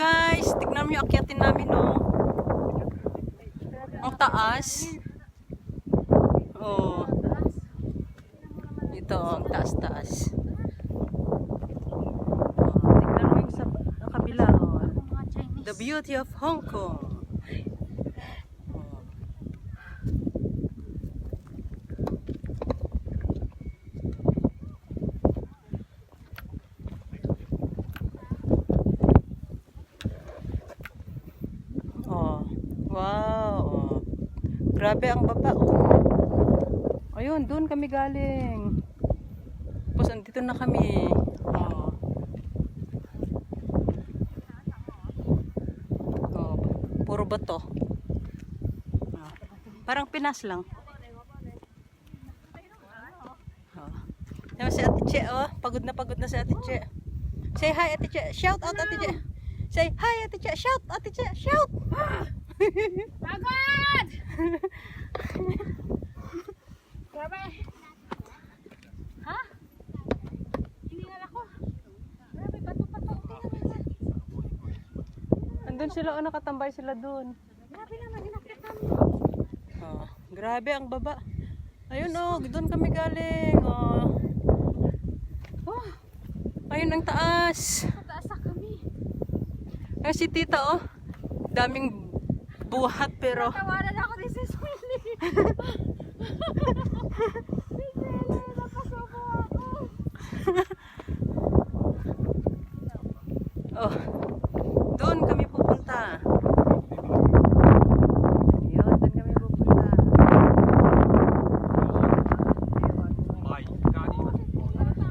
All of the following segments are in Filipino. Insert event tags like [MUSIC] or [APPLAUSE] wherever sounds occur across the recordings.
guys, tignan mo yung akyatin namin no. Ang taas. Oh. Ito, ang taas-taas. Oh, tignan mo yung sa kabila. Oh. The beauty of Hong Kong. Oh. Oh, wow. Oh. Grabe ang baba. Oh. Ayun, doon kami galing. Tapos andito na kami. Oh. Oh, puro bato. Oh. Parang Pinas lang. Yan si Ate Che, oh. Pagod na pagod na si Ate Che. Say hi, Ate Che. Shout out, Ate Che. Say hi, Ate Che. Shout, Ate Che. Shout. Agad! Grabe. Ha? Hiningal ako. Grabe, bato-bato. Andun sila, oh, nakatambay sila doon. Grabe naman, inakit kami. Oh, grabe ang baba. Ayun oh, doon kami galing. Oh. Oh. Ayun ang taas. Mataas na kami. Ayun si tita oh. Daming buhat pero Tawanan ako Sis Willie, napasubo ako. [LAUGHS] oh. Doon kami pupunta. Ayun, doon kami pupunta.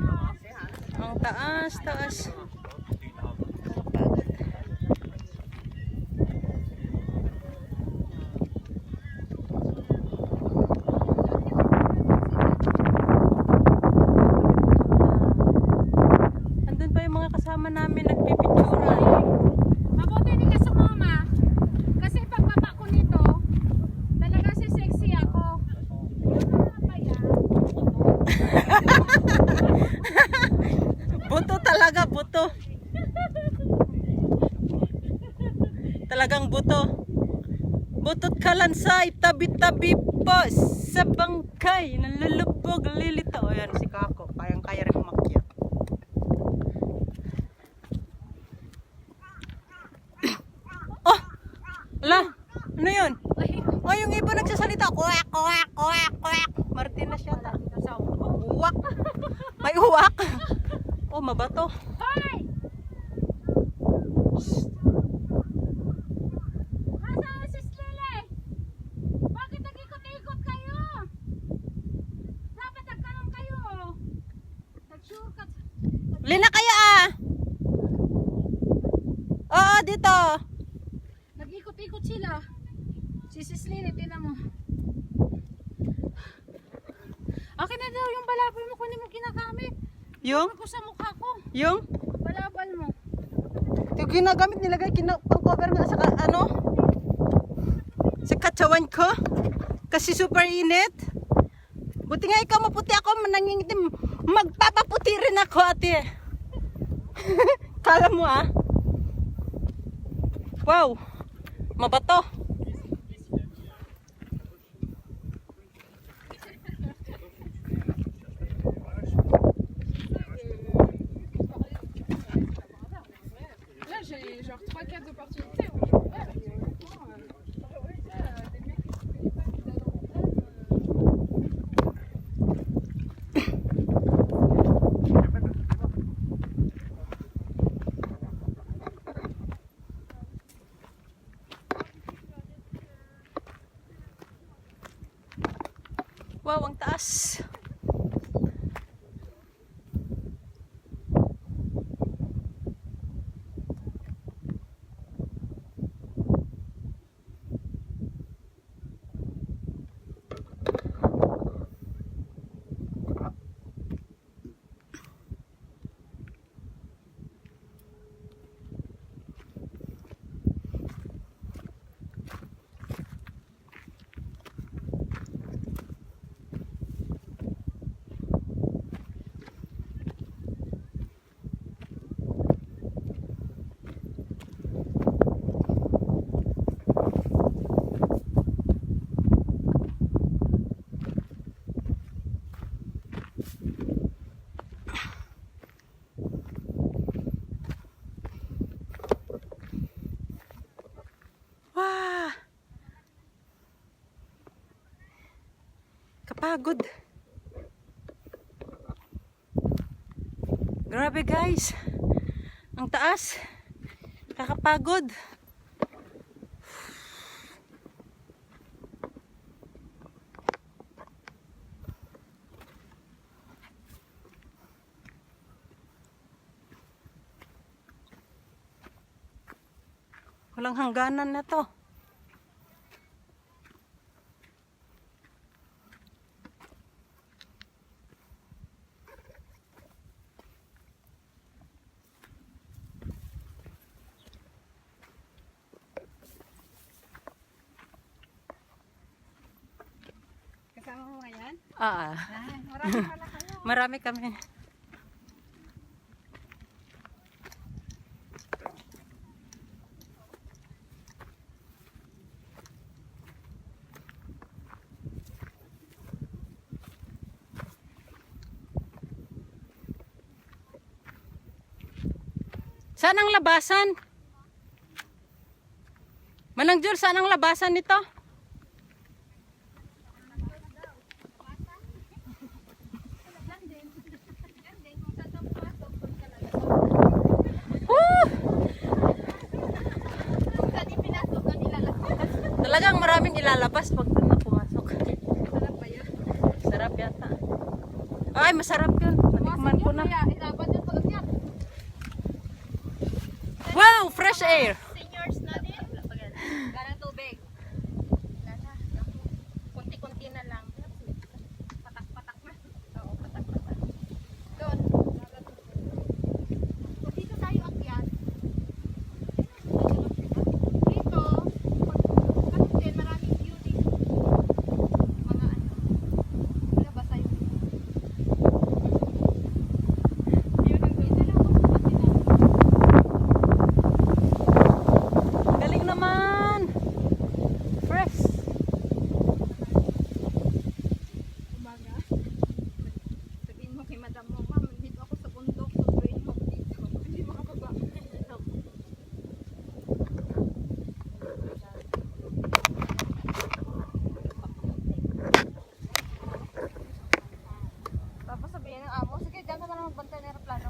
Ang taas, taas. Andun pa yung mga kasama namin nagpipicturan. Mabuti din ka sumama. Kasi pagbaba ko nito, talaga si sexy ako. Buto talaga, buto. Talagang buto. Butot kalansay, tabi-tabi po sa bangkay. Nalulubog, lilito. O yan, si Kako. Kayang-kaya Lina kaya ah! Oo, dito. Nag-ikot-ikot sila. Si Sis Lily, tinan mo. Akin na daw yung balabal mo kunin mo ginagamit. Yung? Ako sa mukha ko. Yung? Balabal mo. Yung ginagamit nilagay, kina, pang cover nga sa ano? Sa katawan ko. Kasi super init. Buti nga ikaw maputi ako, nangingitim. Magpapaputi rin ako, ate. [LAUGHS] Kala mo ah. Wow. Mabato. Là, j'ai genre 3-4 opportunités. Kakapagod. Grabe guys. Ang taas. Kakapagod. Walang hangganan na to. Kasama mo ngayon? Ah, Ay, marami pala kayo. [LAUGHS] marami kami. Saan ang labasan? Manang Jul, saan ang labasan nito? Woo! Saan yung pinasok na nilalabas? Talagang maraming ilalabas pag doon na pumasok. Sarap ba yun? Sarap yata. Ay, masarap yun. Natikman ko na. Wow, fresh air. Seniors na din. Ganang tubig. Lasa. Kunti-kunti na lang. Patak-patak na. Oo, patak-patak. Doon. Kung dito tayo akyat. Dito. Kasi din maraming view dito. Mga ano. Wala basa yung Yun ang ganda lang kung kunti na. Galing naman. Fresh. umaga. Sabihin mo kay madam mo, ma'am, dito ako sa bundok, tutuin mo ako dito. Hindi makababa. Tapos sabihin ng amo, sige, dyan ka na lang magbantay ng aeroplano.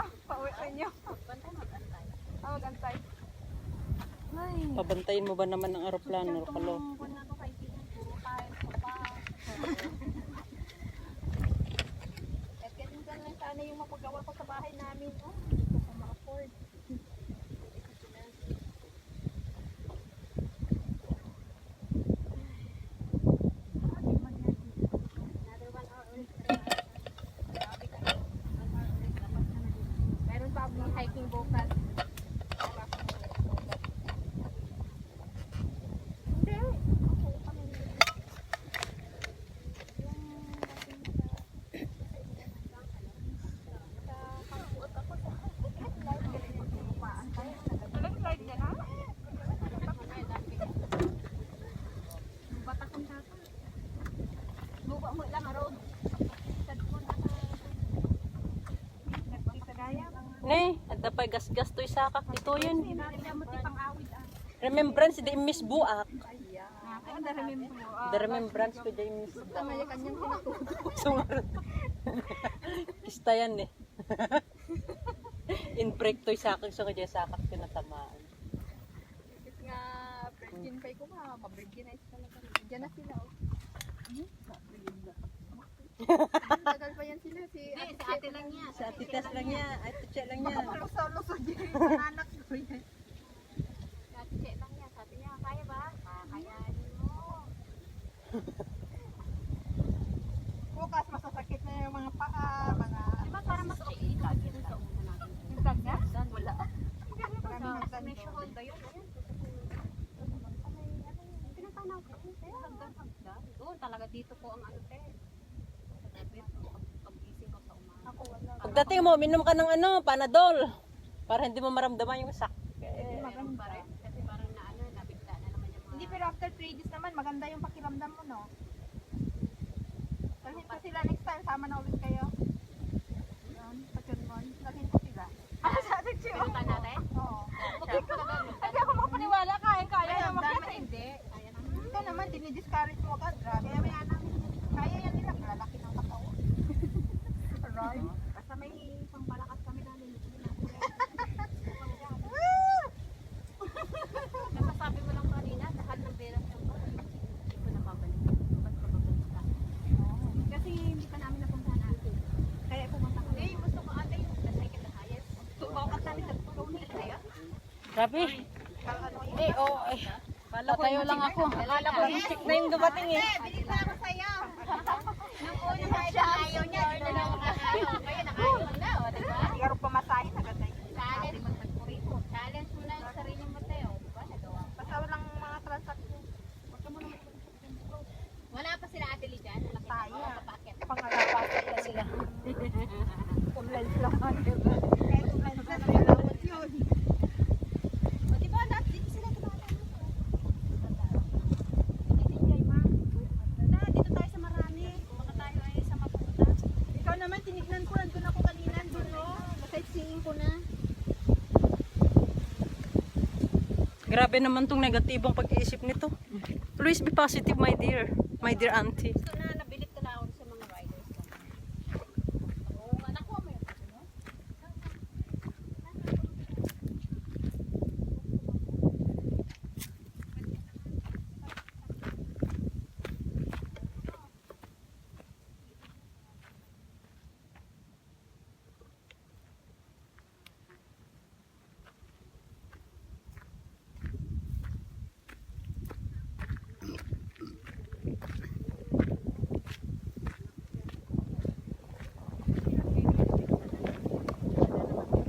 Ah, pauwi sa inyo. Bantay, magantay. Ah, magantay. Ay, Pabantayin mo ba naman ng aeroplano, Kalo? At minsan lang sana yung mapagawa ko sa bahay namin. Oh, hindi ko ma-afford. Meron pa akong hiking bukas. Hindi. Ako kami. Pa gas-gas to isakak dito yun. Remembrance di Miss Buak. The remembrance ko di Miss Buak. Sungarot. [LAUGHS] Kista yan eh. [LAUGHS] In break to isakak sa kanya sakak tinatamaan. nga virgin pa ko ma, ma-virgin na talaga. Diyan na sila oh. Tagal pa yan sila si Ate si ate lang yan. Sa atitas lang niya, ate Che lang niya. Din yung anak ko yan. Si Ate Che lang yan. Sabi niya, kaya ba? Kakayanin mo. Bukas masasakit na mga paa, mga... Diba para mas okay lagi sa niya? Wala. Doon. ba yun? Pinatanaw ko. Hagdan-hagdan. Doon talaga dito po ang ano te. Pagdating mo, minom ka ng ano, panadol. Para hindi mo maramdaman yung sak. Eh, maganda. Kasi parang na ano, nabigla na naman yung mga... Hindi, pero after 3 days naman, maganda yung pakiramdam mo, no? Dalhin ko sila next time, sama na ulit kayo. Yun, pachurmon. Dalhin ko sila. [LAUGHS] Ah, sa atin siya. Pinutan natin? Oo. Hindi ko, hindi ako makapaniwala, kaya kaya na makyat. Hindi. Kaya naman. Ito naman, dinidiscourage mo ka, grabe. Kaya yan, kaya yan nila, lalaki ng kakao. [LAUGHS] Right? Grabe. Eh, oo. eh. Tatayo lang ako. Akala ko chick na yung dumating eh. Bilis na ako sa'yo. Nung una tayo na ayaw niya, dito na ako ayaw. Kaya nakayaw na, o, di ba? Siguro pamasahe na ganda yun. Challenge, challenge mo na ang sarili mo tayo. Di ba? Nagawa. Basta walang mga transaction. Wala pa sila ate Lee dyan. Wala Tayo. Kapakit. Pangalapasa na sila. Online lang. diba? Kahit online lang, nalawat yun. O, di ba? Dati dito sila tumatama. Na, dito tayo sa Marani. Baka tayo ay sa Maputa. Ikaw naman, tinignan ko. Nandun ako kanina. Nandun, no? Sightseeing ko na. Grabe naman tong negatibong pag-iisip nito. Always be positive, my dear. My dear auntie. Gusto na, nabilit ko na ako sa mga riders. Oo nga, nakuha mo yun. ano?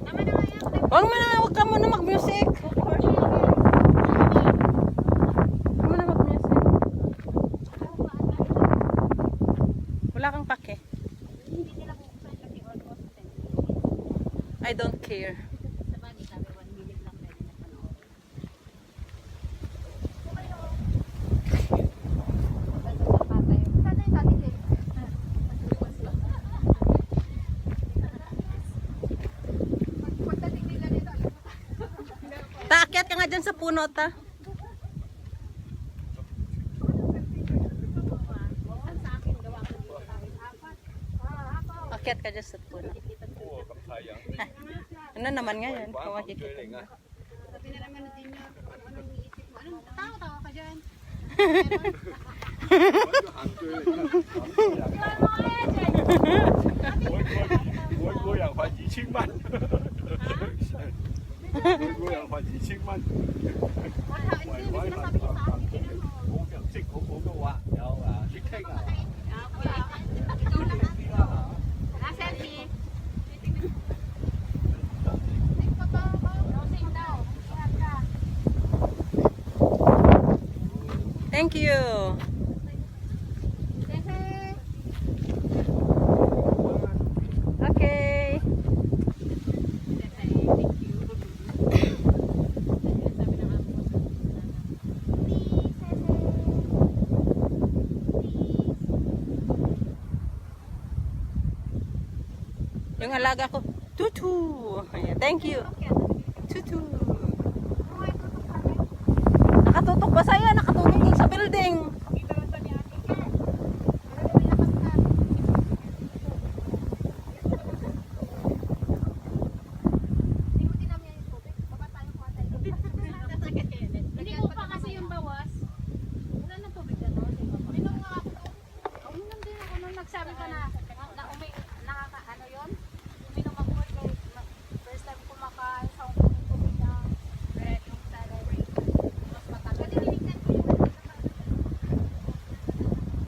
Tama na nga yan. Huwag mo na, huwag ka muna mag-music. Wala kang pake. Hindi nila buksan kasi almost 10 minutes. I don't care. Sa bagay, sabi 1 minute lang pwede na panoorin. Basta sa patay. Sana yung dati din. Pagdating nila dito, alam mo, Taakyat ka nga dyan sa puno, ta. Buksan sa akin, gawa ko dito kahit apat. Akyat ka dyan sa puno. Ah, [LAUGHS] ano naman nga yan? Kung makikita. Sabi na naman din niya, anong iisip mo? Anong tawa-tawa ka dyan? 每 [LAUGHS] [LAUGHS] 每人发二千蚊。喂喂喂，陈陈陈，好，认识好，好多话，有啊，你听啊。有啊，中啦。阿生平。Thank you. Yung alaga ko, tutu. Thank you. Tutu. Nakatutok ba sa'yo? Nakatungin sa building.